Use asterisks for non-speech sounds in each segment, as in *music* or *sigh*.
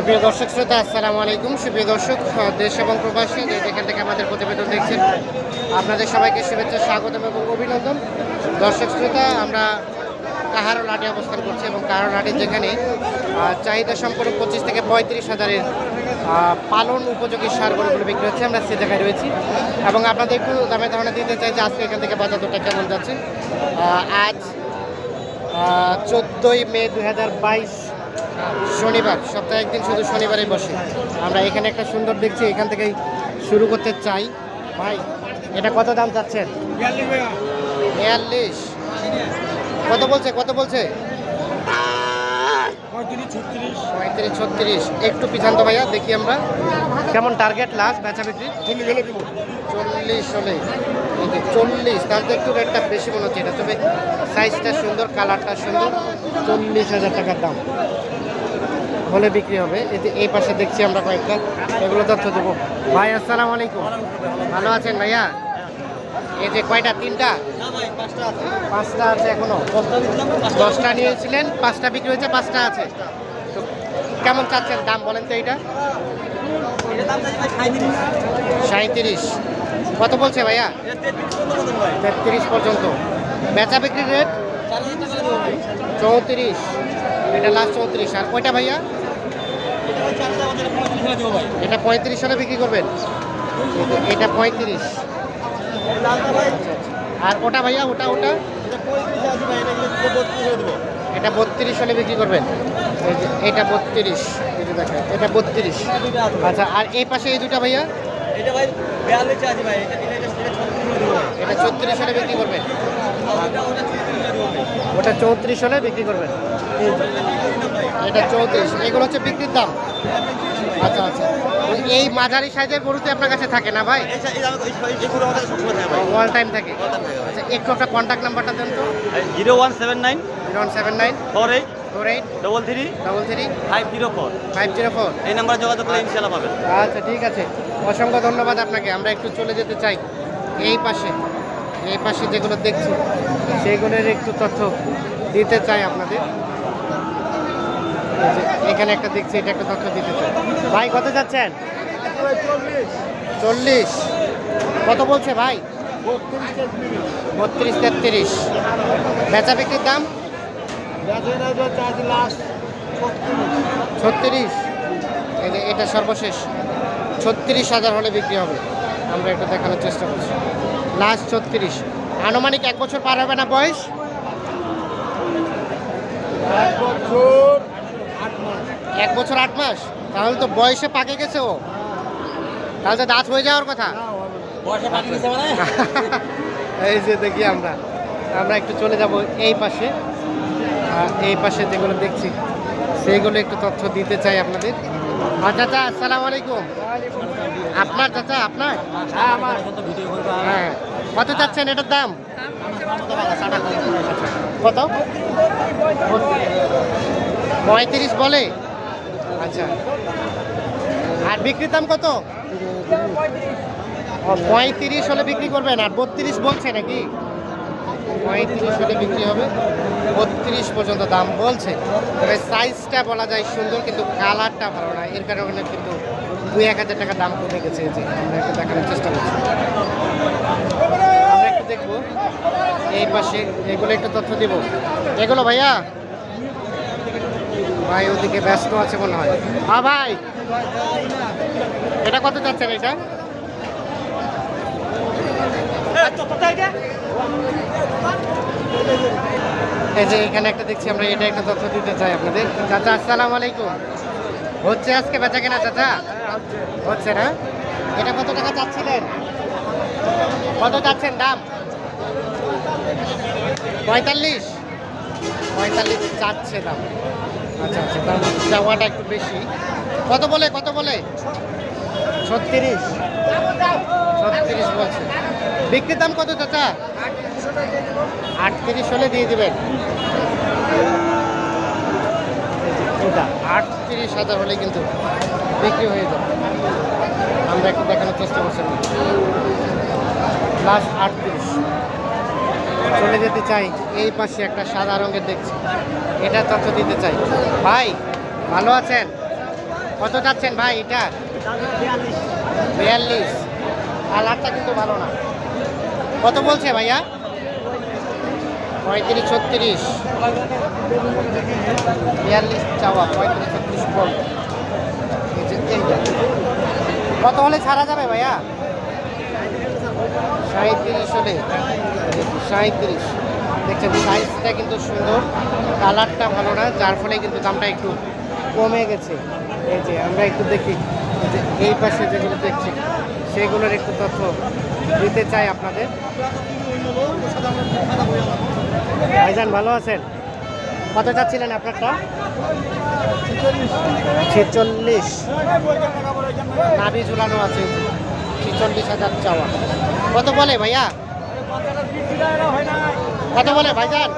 সুপ্রিয় দর্শক শ্রোতা, আসসালামু আলাইকুম। সুপ্রিয় দর্শক, দেশ এবং প্রবাসী যেখান থেকে আমাদের প্রতিবেদন দেখছেন, আপনাদের সবাইকে শুভেচ্ছা, স্বাগতম এবং অভিনন্দন। দর্শক শ্রোতা, আমরা কাহারো লাটে অবস্থান করছি এবং কাহারো লাটে যেখানে চাহিদা সম্পর্ক পঁচিশ থেকে পঁয়ত্রিশ হাজারের পালন উপযোগী সার গরুগুলো বিক্রি হচ্ছে। আমরা সে জায়গায় রয়েছি। এবং আপনাদের একটু দামে ধারণা দিতে চাই যে আজকে এখান থেকে বাজার কেমন যাচ্ছে। আজ চোদ্দোই মে দু হাজার বাইশ শনিবার সপ্তাহে একদিন শুধু শনিবারে বসে। আমরা এখানে একটা সুন্দর দেখছি এখান থেকেই শুরু করতে চাই। ভাই এটা কত দাম চাচ্ছেন? বিয়াল্লিশ কত বলছে কত বলছে? পঁয়ত্রিশ, ছত্রিশ একটু পিছান্ত ভাইয়া, দেখি আমরা। টার্গেট লাস্ট চল্লিশ হলে। চল্লিশ। তো একটু রেটটা বেশি মনে হচ্ছে সাইজটা সুন্দর কালারটা সুন্দর। চল্লিশ হাজার টাকার দাম। হলে বিক্রি হবে। যে এই পাশে দেখছি আমরা কয়েকটা। এগুলো তথ্য দেবো। ভাই, আসসালামু আলাইকুম। ভালো আছেন ভাইয়া? এই যে কয়টা? তিনটা? পাঁচটা আছে এখনও। দশটা নিয়েছিলেন, পাঁচটা বিক্রি হয়েছে, পাঁচটা আছে। তো কেমন চাচ্ছেন দাম বলেন তো এইটা? সাঁত্রিশ কত বলছে ভাইয়া? তেত্রিশ পর্যন্ত। বেচা বিক্রির রেট? চৌত্রিশ। এটা লাস্ট চৌত্রিশ। আর ওইটা ভাইয়া? এটা পঁয়ত্রিশ হলে বিক্রি করবেন। এটা পঁয়ত্রিশ। আর ওটা ভাইয়া, ওটা ওটা? এটা বত্রিশ হলে বিক্রি করবেন। এটা বত্রিশ। এটা বত্রিশ। আচ্ছা আর এই পাশে এই দুটা ভাইয়া? এটা ভাই, বিয়াল্লিশ আছে ভাই ছত্রিশ হলে বিক্রি করবেন ওটা চৌত্রিশ হলে বিক্রি করবেন এটা চৌত্রিশ। এগুলো হচ্ছে বিক্রির দাম। আচ্ছা আচ্ছা। এই মাঝারি সাইজের গরুতে আপনার কাছে থাকে না ভাই? অল টাইম থাকে। আচ্ছা একটু একটা কন্ট্যাক্ট নাম্বারটা দেন তো। Zero one seven nine zero one seven nine four eight four eight double three double three five zero four. Five zero four. এই নাম্বার যোগাযোগ করলে ইনশাল্লাহ পাবেন। আচ্ছা ঠিক আছে। অসংখ্য ধন্যবাদ আপনাকে। আমরা একটু চলে যেতে চাই। এই পাশে। এই পাশে যেগুলো দেখছি সেইগুলোর একটু তথ্য দিতে চাই আপনাদের। এখানে একটা দেখছি, এটা একটা তথ্য দিতে চাই। ভাই, কত যাচ্ছেন? চল্লিশ। কত বলছে ভাই? বত্রিশ তেত্রিশ। বেচা বিক্রির দাম? ছত্রিশ। এটা সর্বশেষ। ছত্রিশ হাজার হলে বিক্রি হবে। আমরা একটু দেখানোর চেষ্টা করছি। লাস্ট ছত্রিশ। আনুমানিক এক বছর পার হবে না বয়স? এক বছর আট মাস। তাহলে তো বয়সে পাকে গেছে ও। তাহলে তো দাঁত হয়ে যাওয়ার কথা। *laughs* এই যে দেখি আমরা। আমরা একটু চলে যাব এই পাশে। এই পাশে যেগুলো দেখছি সেইগুলো একটু তথ্য দিতে চাই আপনাদের। চাচা আসসালামু আলাইকুম। আপনার চাচা আপনার? হ্যাঁ। কত চাচ্ছেন এটার দাম? কত? পঁয়ত্রিশ বলে? আচ্ছা। আর বিক্রির দাম কত? পঁয়ত্রিশ হলে বিক্রি করবেন আর বত্রিশ বলছে নাকি? পঁয়ত্রিশ হলে বিক্রি হবে। বত্রিশ পর্যন্ত দাম বলছে। তবে সাইজটা বলা যায় সুন্দর, কিন্তু কালারটা ভালো না। এর কারণে কিন্তু দুই এক হাজার টাকা দাম কমে গেছে। যে আমরা একটু দেখানোর চেষ্টা করছি। আমরা একটু দেখব। এই পাশে এগুলো একটু তথ্য দিব। এগুলো ভাইয়া? ভাই, ওদিকে ব্যস্ত আছে মনে হয়। হ্যাঁ ভাই। এটা কত চাচ্ছেন এটা? এই যে এখানে একটা দেখছি আমরা, এটা একটা তথ্য দিতে চাই আপনাদের। চাচা, আসসালামু আলাইকুম। হচ্ছে আজকে বেচা কেনা, চাচা? হচ্ছে না? এটা কত টাকা চাচ্ছিলেন? কত চাচ্ছেন দাম? পঁয়তাল্লিশ? পঁয়তাল্লিশ চাচ্ছে দাম। আচ্ছা আচ্ছা দাম চাওয়াটা একটু বেশি। কত বলে কত বলে? ছত্রিশ। ছত্রিশ বলছে। বিক্রির দাম কত চাচা? আটত্রিশ হলে দিয়ে দেবেন। এটা আটত্রিশ হাজার হলে কিন্তু বিক্রি হয়ে যাবে। আমরা একটু দেখানোর চেষ্টা করছি লাস্ট আটত্রিশ। চলে যেতে চাই এই পাশে একটা সাদা রঙের দেখছি। এটা তথ্য দিতে চাই। ভাই ভালো আছেন? কত চাচ্ছেন ভাই এটা? বিয়াল্লিশ। আর কিন্তু ভালো না। কত বলছে ভাইয়া? পঁয়ত্রিশ, ছত্রিশ। বিয়াল্লিশ চাওয়া, পঁয়ত্রিশ, ছত্রিশ বল। কত হলে ছাড়া যাবে ভাইয়া? সাঁত্রিশ হলে। সাঁত্রিশ দেখছেন, সাইজটা কিন্তু সুন্দর। কালারটা ভালো না, যার ফলে কিন্তু দামটা একটু কমে গেছে। এই যে, আমরা একটু দেখি। এই পাশে যেগুলো দেখছি, সেগুলোর একটু তথ্য দিতে চাই আপনাদের। ভাইজান, ভালো আছেন? কত চাচ্ছিলেন আপনারটা? ছেচল্লিশ। নাভি ঝুলানো আছে, ছেচল্লিশ হাজার চাওয়া। কত বলে ভাইয়া? কত বলে ভাইজান?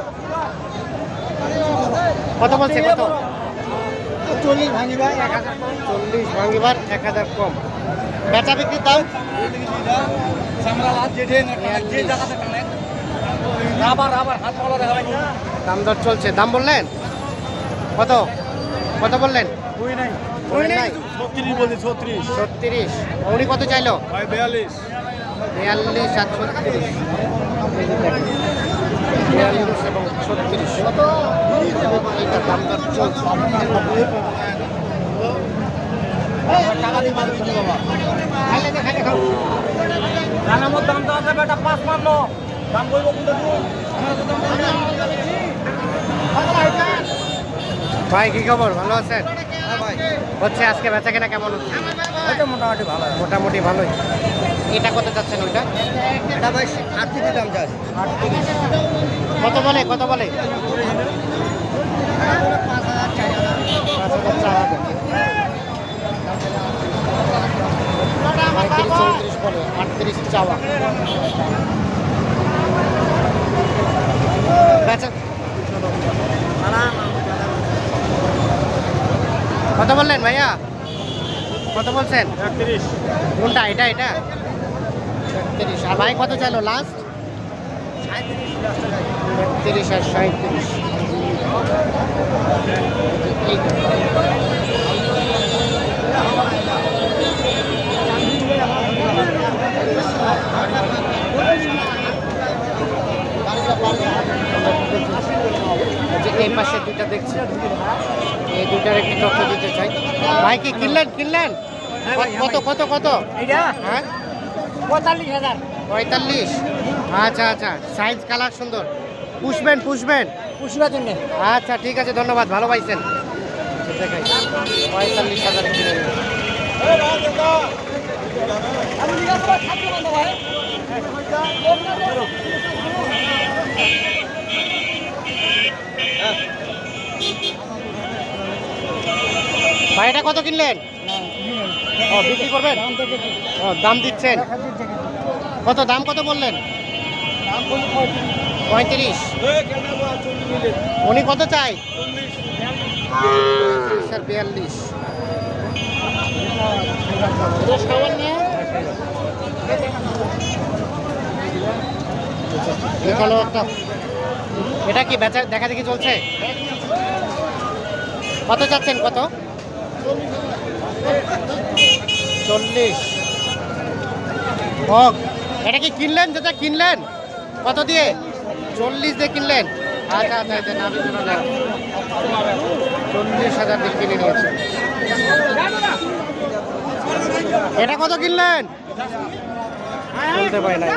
কত বলছে কত? চল্লিশ ভাঙি ভাই এক হাজার চল্লিশ ভাঙিবার, এক হাজার কম। বেচা বিক্রির দাম? দাম দর চলছে। দাম বললেন? কত? কত বললেন? ছত্রিশ। উনি কত চাইলো? বিয়াল্লিশ বিয়াল্লিশ আর ছত্রিশ। ছত্রিশ দাম দর চলছে। জানামত দাম তো আছে বেটা পাঁচ মারল। দাম কোনটা ভাই কি খবর? ভালো আছেন? হ্যাঁ হচ্ছে আজকে বেচা কেনা কেমন হচ্ছে? মোটামুটি ভালো। মোটামুটি ভালোই। এটা কত চাচ্ছেন ওইটা? এটা ভাই আটত্রিশ দাম যায় কত বলে কত বলে? পাঁচ হাজার চার হাজার। পঁয়ত্রিশ চৌত্রিশ বলে আটত্রিশ চাওয়া। বেচা কত বললেন ভাইয়া? কত বলছেন? কোনটা এটা এটা? একত্রিশ। আর ভাই কত চাইলো লাস্ট একত্রিশ আর সাঁত্রিশ। যে এই পাশে দুইটা দেখছি এই দুইটার একটু তথ্য দিতে চাই ভাই কি কিনলেন কিনলেন? কত কত কত? এটা হ্যাঁ? পঁয়তাল্লিশ হাজার। পঁয়তাল্লিশ? আচ্ছা আচ্ছা। সাইজ কালার সুন্দর। পুষবেন পুষবেন। পুষবার জন্য। আচ্ছা ঠিক আছে ধন্যবাদ ভালো পাইছেন। দেখাই পঁয়তাল্লিশ হাজার কিনে। এটা কত কিনলেন? ও বিক্রি করবেন? ও দাম দিচ্ছেন? কত দাম কত বললেন? পঁয়ত্রিশ। উনি কত চাই? স্যার বিয়াল্লিশ। এখানেও একটা এটা কি বেচা দেখা দেখি চলছে? কত চাচ্ছেন কত? চল্লিশ। হোক এটা কি কিনলেন? যেটা কিনলেন? কত দিয়ে? চল্লিশ দিয়ে কিনলেন। আচ্ছা আচ্ছা আচ্ছা নামি চল্লিশ হাজার দিয়ে কিনে নিয়েছেন এটা কত কিনলেন? বলতে পারি না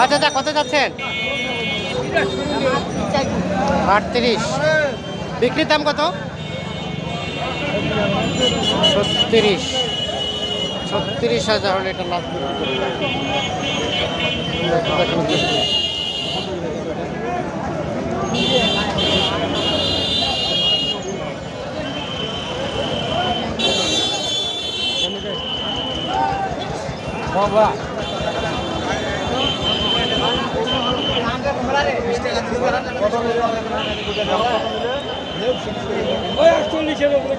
আচ্ছা আচ্ছা কত যাচ্ছেন? আটত্রিশ। বিক্রির দাম কত? ছত্রিশ। ছত্রিশ হাজার হলে এটা লাভ একচল্লিশের ওপরে